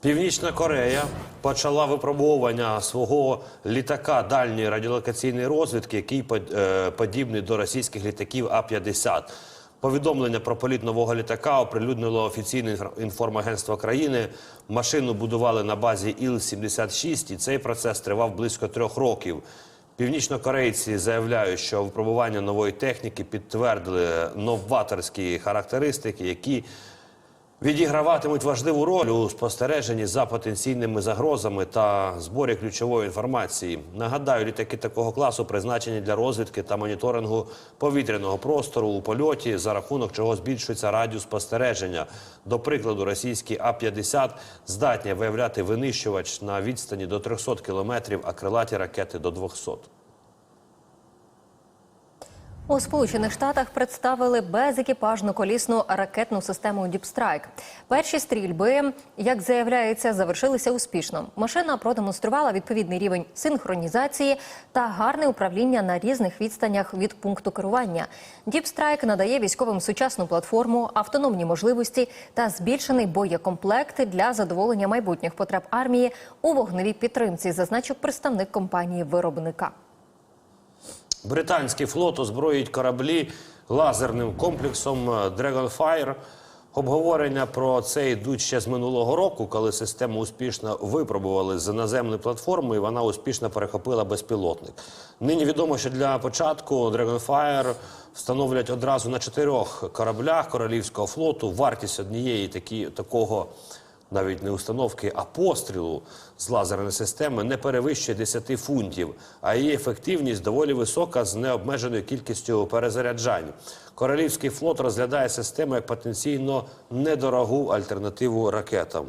Північна Корея почала випробовування свого літака дальньої радіолокаційної розвідки, який е, подібний до російських літаків А-50. Повідомлення про політ нового літака оприлюднило офіційне інфор- інформагентство країни. Машину будували на базі Іл-76, і цей процес тривав близько трьох років. Північнокорейці заявляють, що випробування нової техніки підтвердили новаторські характеристики, які відіграватимуть важливу роль у спостереженні за потенційними загрозами та зборі ключової інформації. Нагадаю, літаки такого класу призначені для розвідки та моніторингу повітряного простору у польоті, за рахунок чого збільшується радіус спостереження. До прикладу, російські А-50 здатні виявляти винищувач на відстані до 300 кілометрів, а крилаті ракети до 200. У Сполучених Штатах представили безекіпажну колісну ракетну систему Strike. Перші стрільби, як заявляється, завершилися успішно. Машина продемонструвала відповідний рівень синхронізації та гарне управління на різних відстанях від пункту керування. Strike надає військовим сучасну платформу, автономні можливості та збільшений боєкомплект для задоволення майбутніх потреб армії у вогневій підтримці, зазначив представник компанії виробника. Британський флот озброїть кораблі лазерним комплексом е, Dragonfire. Обговорення про це йдуть ще з минулого року, коли систему успішно випробували з наземної платформи, і вона успішно перехопила безпілотник. Нині відомо, що для початку Dragonfire встановлять одразу на чотирьох кораблях королівського флоту. Вартість однієї такі, такого навіть не установки, а пострілу з лазерної системи не перевищує 10 фунтів, а її ефективність доволі висока з необмеженою кількістю перезаряджань. Королівський флот розглядає систему як потенційно недорогу альтернативу ракетам.